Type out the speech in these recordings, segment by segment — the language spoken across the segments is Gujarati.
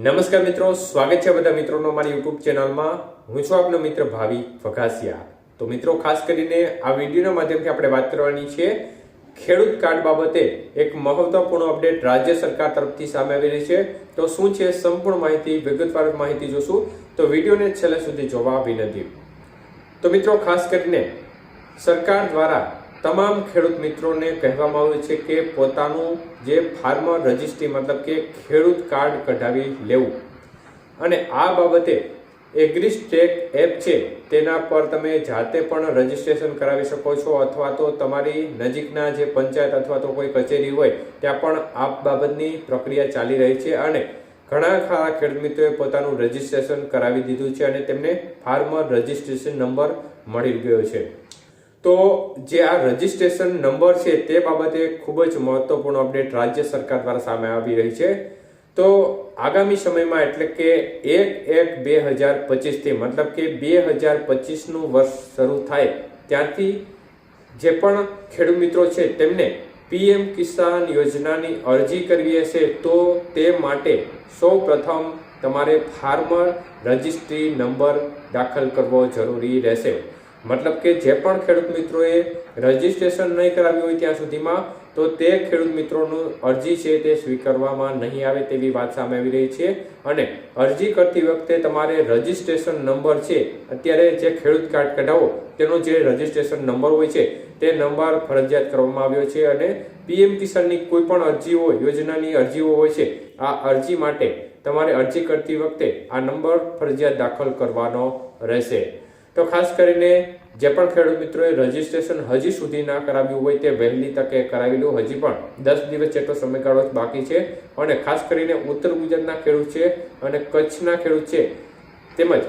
નમસ્કાર મિત્રો, સ્વાગત છે બધા મિત્રોનો મારી યુટ્યુબ ચેનલમાં. હું છું આપનો મિત્ર ભાવિ ફઘાસિયા. તો મિત્રો, ખાસ કરીને આ વિડીયોના માધ્યમથી આપણે વાત કરવાની છે, ખેડૂત કાર્ડ બાબતે એક મહત્વપૂર્ણ અપડેટ રાજ્ય સરકાર તરફથી સામે આવી રહી છે. તો શું છે, સંપૂર્ણ માહિતી, વિગતવાર માહિતી જોશું. તો વિડીયોને છેલ્લે સુધી જોવા વિનંતી. તો મિત્રો, ખાસ કરીને સરકાર દ્વારા તમામ ખેડૂત મિત્રોને કહેવામાં આવ્યું છે કે પોતાનું જે ફાર્મર રજિસ્ટ્રી મતલબ કે ખેડૂત કાર્ડ કઢાવી લેવું. અને આ બાબતે એગ્રીસ્ટેક એપ છે, તેના પર તમે જાતે પણ રજિસ્ટ્રેશન કરાવી શકો છો અથવા તો તમારી નજીકના જે પંચાયત અથવા તો કોઈ કચેરી હોય, ત્યાં પણ આ બાબતની પ્રક્રિયા ચાલી રહી છે અને ઘણા ખરા ખેડૂત મિત્રોએ પોતાનું રજીસ્ટ્રેશન કરાવી દીધું છે અને તેમને ફાર્મર રજિસ્ટ્રેશન નંબર મળી ગયો છે. તો જે આ રજીસ્ટ્રેશન નંબર છે તે બાબતે ખૂબ જ મહત્વપૂર્ણ અપડેટ રાજ્ય સરકાર દ્વારા સામે આવી રહી છે. તો આગામી સમયમાં એટલે કે એક એક બે હજાર પચીસથી મતલબ કે બે હજાર પચીસનું વર્ષ શરૂ થાય ત્યારથી જે પણ ખેડૂત મિત્રો છે તેમને પીએમ કિસાન યોજનાની અરજી કરવી હશે તો તે માટે સૌ પ્રથમ તમારે ફાર્મર રજિસ્ટ્રી નંબર દાખલ કરવો જરૂરી રહેશે. મતલબ કે જે પણ ખેડૂત મિત્રોએ રજીસ્ટ્રેશન નહીં કરાવ્યું હોય ત્યાં સુધીમાં, તો તે ખેડૂત મિત્રોનું અરજી છે તે સ્વીકારવામાં નહીં આવે તેવી વાત સામે આવી રહી છે. અને અરજી કરતી વખતે તમારે રજીસ્ટ્રેશન નંબર છે, અત્યારે જે ખેડૂત કાર્ડ કઢાવો, તેનો જે રજીસ્ટ્રેશન નંબર હોય છે, તે નંબર ફરજિયાત કરવામાં આવ્યો છે અને પીએમ કિસાનની કોઈ પણ અરજીઓ, યોજનાની અરજીઓ હોય છે, આ અરજી માટે તમારે અરજી કરતી વખતે આ નંબર ફરજિયાત દાખલ કરવાનો રહેશે. તો ખાસ કરીને જે પણ ખેડૂત મિત્રોએ રજીસ્ટ્રેશન હજી સુધી ના કરાવ્યું હોય તે વહેલી તકે કરાવી લો. હજી પણ દસ દિવસ જેટલો સમયગાળો બાકી છે. અને ખાસ કરીને ઉત્તર ગુજરાતના ખેડૂત છે અને કચ્છના ખેડૂત છે, તેમજ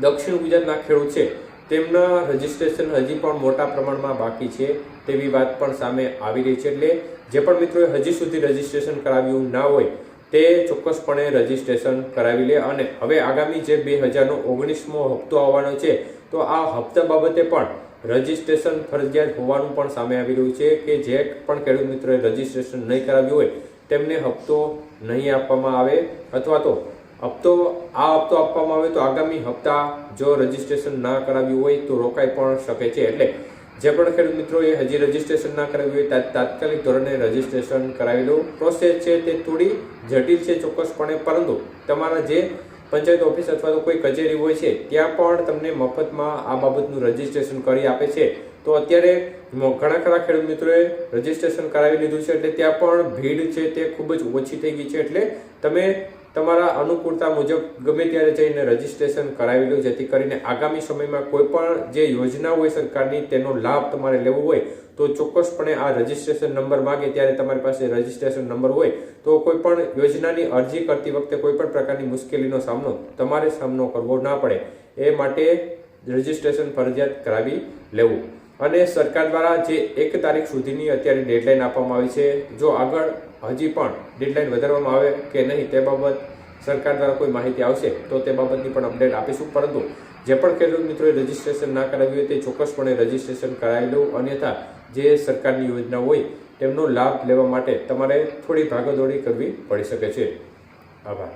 દક્ષિણ ગુજરાતના ખેડૂત છે, તેમના રજીસ્ટ્રેશન હજી પણ મોટા પ્રમાણમાં બાકી છે તેવી વાત પણ સામે આવી રહી છે. એટલે જે પણ મિત્રોએ હજી સુધી રજીસ્ટ્રેશન કરાવ્યું ના હોય તે ચોક્કસપણે રજીસ્ટ્રેશન કરાવી લે અને હવે આગામી જે બે હજારનો ઓગણીસમો હપ્તો આવવાનો છે, તો આ હપ્તા બાબતે પણ રજીસ્ટ્રેશન ફરજિયાત હોવાનું પણ સામે આવી રહ્યું છે કે જે પણ ખેડૂત મિત્રોએ રજીસ્ટ્રેશન નહીં કરાવ્યું હોય, તેમને હપ્તો નહીં આપવામાં આવે અથવા તો હપ્તો, આ હપ્તો આપવામાં આવે તો આગામી હપ્તા જો રજીસ્ટ્રેશન ના કરાવ્યું હોય તો રોકાઈ પણ શકે છે. એટલે જે પણ ખેડૂત મિત્રોએ હજી રજીસ્ટ્રેશન ના કરાવ્યું હોય તાત્કાલિક ધોરણે રજીસ્ટ્રેશન કરાવી લો પ્રોસેસ છે તે થોડી જટિલ છે ચોક્કસપણે, પરંતુ તમારા જે પંચાયત ઓફિસ અથવા તો કોઈ કચેરી હોય છે, ત્યાં પણ તમને મફતમાં આ બાબતનું રજીસ્ટ્રેશન કરી આપે છે. તો અત્યારે ઘણા ખરા ખેડૂત મિત્રોએ રજીસ્ટ્રેશન કરાવી લીધું છે, એટલે ત્યાં પણ ભીડ છે તે ખૂબ જ ઓછી થઈ ગઈ છે. એટલે તમે તમારા અનુકૂળતા મુજબ ગમે ત્યારે જઈને રજીસ્ટ્રેશન કરાવી લો, જેથી કરીને આગામી સમયમાં કોઈ પણ જે યોજના હોય સરકારની, તેનો લાભ તમારે લેવો હોય, તો ચોક્કસપણે આ રજીસ્ટ્રેશન નંબર માગે ત્યારે તમારી પાસે રજીસ્ટ્રેશન નંબર હોય, તો કોઈ પણ યોજનાની અરજી કરતી વખતે કોઈ પણ પ્રકારની મુશ્કેલીનો સામનો તમારે સામનો કરવો ના પડે. એ માટે રજીસ્ટ્રેશન ફરજિયાત કરાવી લેવું. અને સરકાર દ્વારા જે એક તારીખ સુધીની અત્યારે ડેડલાઇન આપવામાં આવી છે, જો આગળ હજી પણ ડેડલાઇન વધારવામાં આવે કે નહીં તે બાબત સરકાર દ્વારા કોઈ માહિતી આવશે, તો તે બાબતની પણ અપડેટ આપીશું. પરંતુ જે પણ ખેડૂત મિત્રોએ રજીસ્ટ્રેશન ના કરાવ્યું હોય તે ચોક્કસપણે રજીસ્ટ્રેશન કરાવી લેવું અન્યથા જે સરકારની યોજના હોય તેમનો લાભ લેવા માટે તમારે થોડી ભાગદોડી કરવી પડી શકે છે. આભાર.